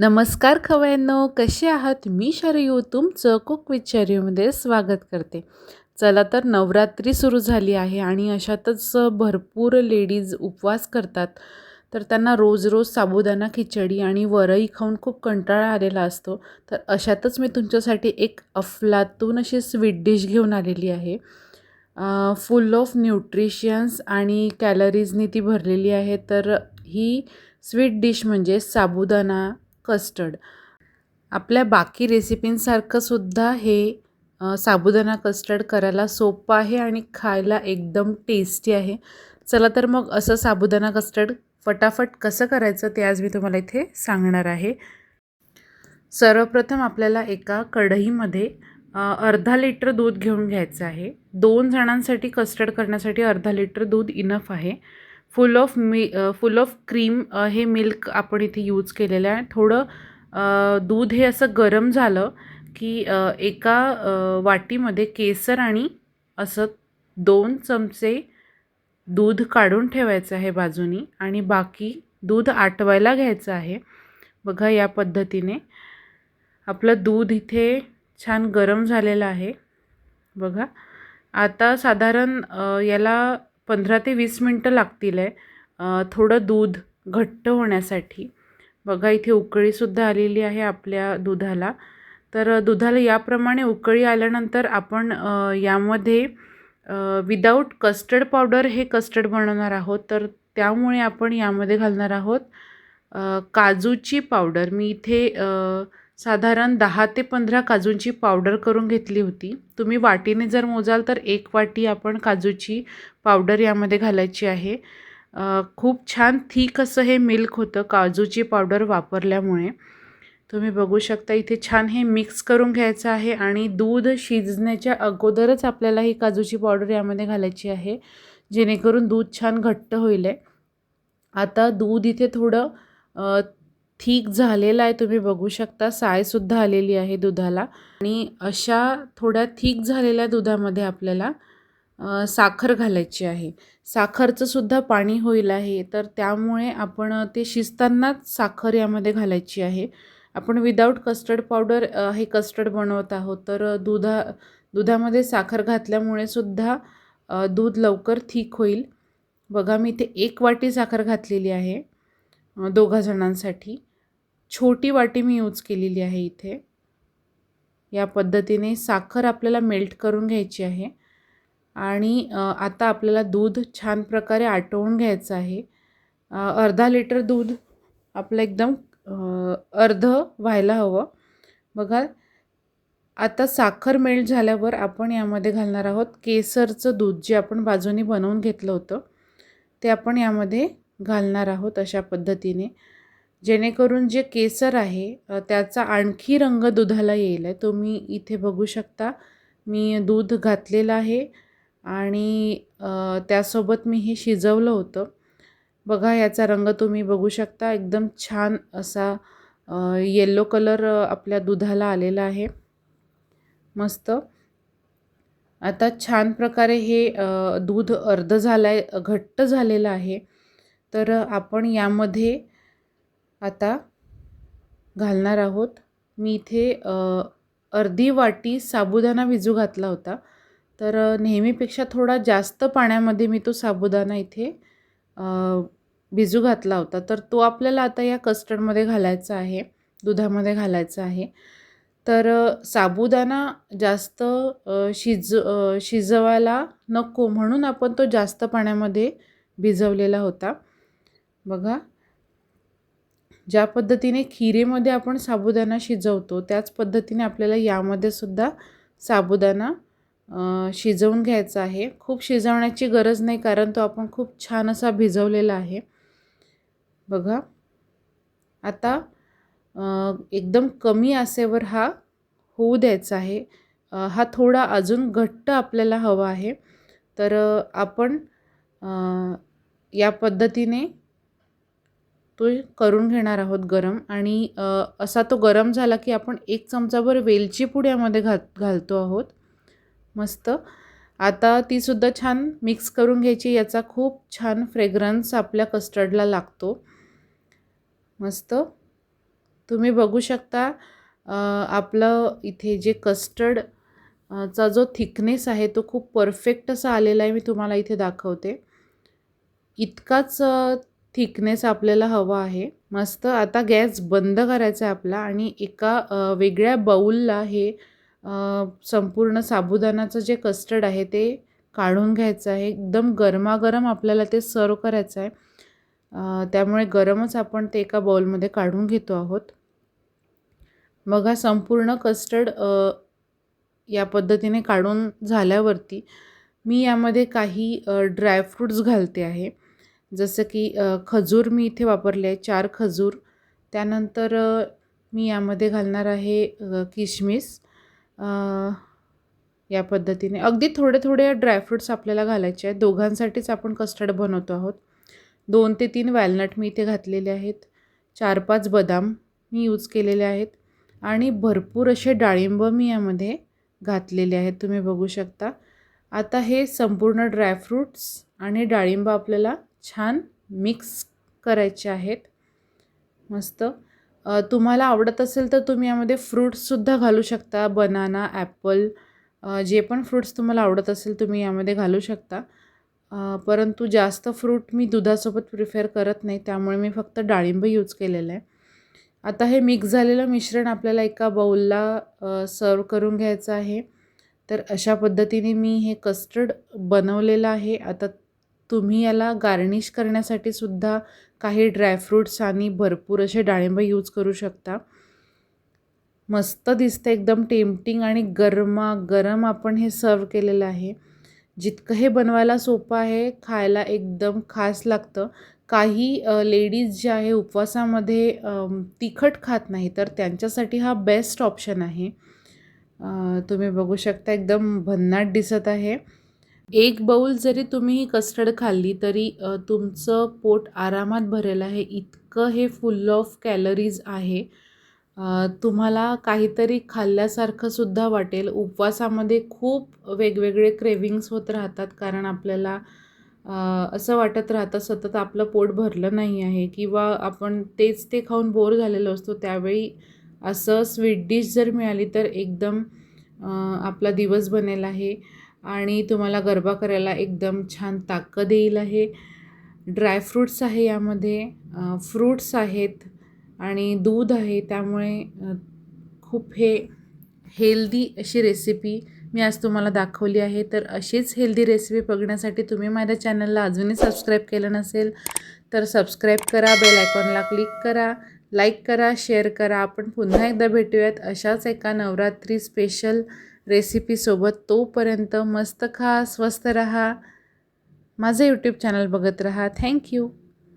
नमस्कार खवयांनो कसे आहात? मी शरयू तुमचं कुक विथ शरयूमध्ये स्वागत करते. चला तर नवरात्री सुरू झाली आहे आणि अशातच भरपूर लेडीज उपवास करतात. तर त्यांना रोज रोज साबुदाणा खिचडी आणि वरई खाऊन खूप कंटाळा आलेला असतो. तर अशातच मी तुमच्यासाठी एक अफलातून अशी स्वीट डिश घेऊन आलेली आहे. फुल ऑफ न्यूट्रिशियन्स आणि कॅलरीजनी ती भरलेली आहे. तर ही स्वीट डिश म्हणजे साबुदाणा कस्टर्ड. आपल्या बाकी रेसिपींसारखं सुद्धा हे साबुदाणा कस्टर्ड करायला सोपं आहे आणि खायला एकदम टेस्टी आहे. चला तर मग असं साबुदाणा कस्टर्ड फटाफट कसं करायचं ते आज मी तुम्हाला इथे सांगणार आहे. सर्वप्रथम आपल्याला एका कढईमध्ये अर्धा लिटर दूध घेऊन घ्यायचं आहे. दोन जणांसाठी कस्टर्ड करण्यासाठी अर्धा लिटर दूध इनफ आहे. फुल ऑफ मी फुल ऑफ क्रीम हे मिल्क आपण इथे यूज केलेलं आहे. थोडं uh, दूध हे असं गरम झालं की uh, एका uh, वाटीमध्ये केसर आणि असं दोन चमचे दूध काढून ठेवायचं आहे बाजूनी आणि बाकी दूध आटवायला घ्यायचं आहे. बघा या पद्धतीने. आपलं दूध इथे छान गरम झालेलं आहे. बघा. आता साधारण याला पंधरा ते वीस मिनटं लागतील आहे. थोडं दूध घट्ट होण्यासाठी. बघा इथे उकळीसुद्धा आलेली आहे आपल्या दुधाला. तर दुधाला याप्रमाणे उकळी आल्यानंतर आपण यामध्ये विदाऊट कस्टर्ड पावडर हे कस्टर्ड बनवणार आहोत. तर त्यामुळे आपण यामध्ये घालणार आहोत काजूची पावडर मी इथे साधारण दहा ते पंधरा काजूंची पावडर करून घेतली होती. तुम्ही वाटीने जर मोजाल तर एक वाटी आपण काजूची पावडर यामध्ये घालायची आहे. खूप छान थीक असं हे मिल्क होतं काजूची पावडर वापरल्यामुळे. तुम्ही बघू शकता इथे छान हे मिक्स करून घ्यायचं आहे आणि दूध शिजण्याच्या अगोदरच आपल्याला ही काजूची पावडर यामध्ये घालायची आहे. जेणेकरून दूध छान घट्ट होईल. आहे आता दूध इथे थोडं थिक झालेला आहे तुम्ही बघू शकता. सायसुद्धा आलेली आहे दुधाला. आणि अशा थोड्या थिक झालेल्या दुधामध्ये आपल्याला साखर घालायची आहे. साखरचं सुद्धा पाणी होईल आहे. तर त्यामुळे आपण ते शिजतानाच साखर यामध्ये घालायची आहे. आपण विदाऊट कस्टर्ड पावडर हे कस्टर्ड बनवत आहोत. तर दुधा दुधामध्ये साखर घातल्यामुळे सुद्धा दूध लवकर थीक होईल. बघा मी इथे एक वाटी साखर घातलेली आहे दोघा जणांसाठी छोटी वाटी मी यूज केलेली आहे इथे. या पद्धतीने साखर आपल्याला मेल्ट करून घ्यायची आहे. आणि आता आपल्याला दूध छान प्रकारे आटवून घ्यायचं आहे. अर्धा लिटर दूध आपलं एकदम अर्ध व्हायला हवं. बघा आता साखर मेल्ट झाल्यावर आपण यामध्ये घालणार आहोत केसरचं दूध जे आपण बाजूनी बनवून घेतलं होतं ते आपण यामध्ये घालणार आहोत अशा पद्धतीने. जेणेकरून जे केसर आहे त्याचा आणखी रंग दुधाला येईल आहे. तुम्ही इथे बघू शकता मी दूध घातलेलं आहे आणि त्यासोबत मी हे शिजवलं होतं. बघा याचा रंग तुम्ही बघू शकता. एकदम छान असा येलो कलर आपल्या दुधाला आलेला आहे. मस्त. आता छान प्रकारे हे दूध अर्ध झालं आहे घट्ट झालेलं आहे. तर आपण यामध्ये आता घालणार आहोत. मी इथे अर्धी वाटी साबुदाणा विजू घातला होता. तर नेहमीपेक्षा थोडा जास्त पाण्यामध्ये मी तो साबुदाणा इथे भिजू घातला होता. तर तो आपल्याला आता या कस्टर्डमध्ये घालायचा आहे दुधामध्ये घालायचा आहे. तर साबुदाणा जास्त शिज शिजवायला नको म्हणून आपण तो जास्त पाण्यामध्ये भिजवलेला होता. बघा. ज्या पद्धतीने खिरेमध्ये आपण साबुदाणा शिजवतो त्याच पद्धतीने आपल्याला यामध्ये सुद्धा साबुदाणा शिजवून घ्यायचा आहे. खूप शिजवण्याची गरज नाही कारण तो आपण खूप छान असा भिजवलेला आहे. बघा. आता एकदम कमी आसेवर हा होऊ द्यायचा आहे. हा थोडा अजून घट्ट आपल्याला हवा आहे. तर आपण या पद्धतीने तो करून घेणार आहोत गरम. आणि असा तो गरम झाला की आपण एक चमचाभर वेलची पूड यामध्ये घात घालतो आहोत. मस्त. आता तीसुद्धा छान मिक्स करून घ्यायची. याचा खूप छान फ्रेग्रन्स आपल्या कस्टर्डला लागतो. मस्त. तुम्ही बघू शकता आपलं इथे जे कस्टर्ड चा जो थिकनेस आहे तो खूप परफेक्ट असा आलेला आहे. मी तुम्हाला इथे दाखवते. इतकाच थिकनेस आपल्याला हवा आहे. मस्त. आता गॅस बंद करायचा आहे आपला आणि एका वेगळ्या बाऊलला हे संपूर्ण साबुदाणाचं जे कस्टर्ड आहे ते काढून घ्यायचं आहे. एकदम गरमागरम आपल्याला ते सर्व करायचं आहे. त्यामुळे गरमच आपण ते एका बाऊलमध्ये काढून घेतो आहोत. बघा संपूर्ण कस्टर्ड या पद्धतीने काढून झाल्यावरती मी यामध्ये काही ड्रायफ्रूट्स घालते आहे. जसं की खजूर मी इथे वापरले आहे चार खजूर. त्यानंतर मी यामध्ये घालणार आहे किशमिस या पद्धतीने. अगदी थोडे थोडे ड्रायफ्रूट्स आपल्याला घालायचे आहेत. दोघांसाठीच आपण कस्टर्ड बनवतो आहोत. दोन ते तीन वॅलनट मी इथे घातलेले आहेत. चार पाच बदाम मी यूज केलेले आहेत. आणि भरपूर असे डाळिंब मी यामध्ये घातलेले आहेत. तुम्ही बघू शकता. आता हे संपूर्ण ड्रायफ्रूट्स आणि डाळिंब आपल्याला छान मिक्स करायचे आहेत. मस्त. तुम्हाला आवडत असेल तर तुम्ही यामध्ये फ्रूट्ससुद्धा घालू शकता. बनाना ॲपल जे पण फ्रूट्स तुम्हाला आवडत असेल तुम्ही यामध्ये घालू शकता. परंतु जास्त फ्रूट मी दुधासोबत प्रिफेअर करत नाही. त्यामुळे मी फक्त डाळिंब यूज केलेलं आहे. आता हे मिक्स झालेलं मिश्रण आपल्याला एका बाउलला सर्व करून घ्यायचं आहे. तर अशा पद्धतीने मी हे कस्टर्ड बनवलेलं आहे. आता तुम्ही याला गार्निश करण्यासाठी सुद्धा काही ड्रायफ्रूट्स आणि भरपूर असे डाळिंब यूज करू शकता. मस्त दिसतं एकदम टेम्पटिंग आणि गरमा गरम आपण हे सर्व केलेलं आहे. जितकं हे बनवायला सोपं आहे खायला एकदम खास लागतं. काही लेडीज जे आहे उपवासामध्ये तिखट खात नाही तर त्यांच्यासाठी हा बेस्ट ऑप्शन आहे. तुम्ही बघू शकता एकदम भन्नाट दिसत आहे. एक बाऊल जरी तुम्ही ही कस्टर्ड खाल्ली तरी तुमचं पोट आरामात भरेल आहे. इतकं हे फुल ऑफ कॅलरीज आहे. तुम्हाला काहीतरी खाल्ल्यासारखं सुद्धा वाटेल. उपवासामध्ये खूप वेगवेगळे क्रेविंग्स होत राहतात कारण आपल्याला असं वाटत राहतं सतत आपलं पोट भरलं नाही आहे किंवा आपण तेच ते खाऊन बोर झालेलो असतो. त्यावेळी असं स्वीट डिश जर मिळाली तर एकदम आपला दिवस बनेल आहे. आणि तुम्हाला गरबा करायला एकदम छान ताकद येईल आहे. ड्रायफ्रूट्स आहे यामध्ये. फ्रूट्स आहेत आणि दूध आहे. त्यामुळे खूप हे हेल्दी अशी रेसिपी मी आज तुम्हाला दाखवली आहे. तर अशीच हेल्दी रेसिपी बघण्यासाठी तुम्ही माझ्या चॅनलला अजूनही सबस्क्राईब केलं नसेल तर सबस्क्राईब करा बेल आयकॉनला क्लिक करा लाईक करा शेअर करा. आपण पुन्हा एकदा भेटूयात अशाच एका नवरात्री स्पेशल रेसिपीसोबत तोपर्यंत मस्त खा स्वस्त रहा. माझं यूट्यूब चॅनल बघत रहा. थँक्यू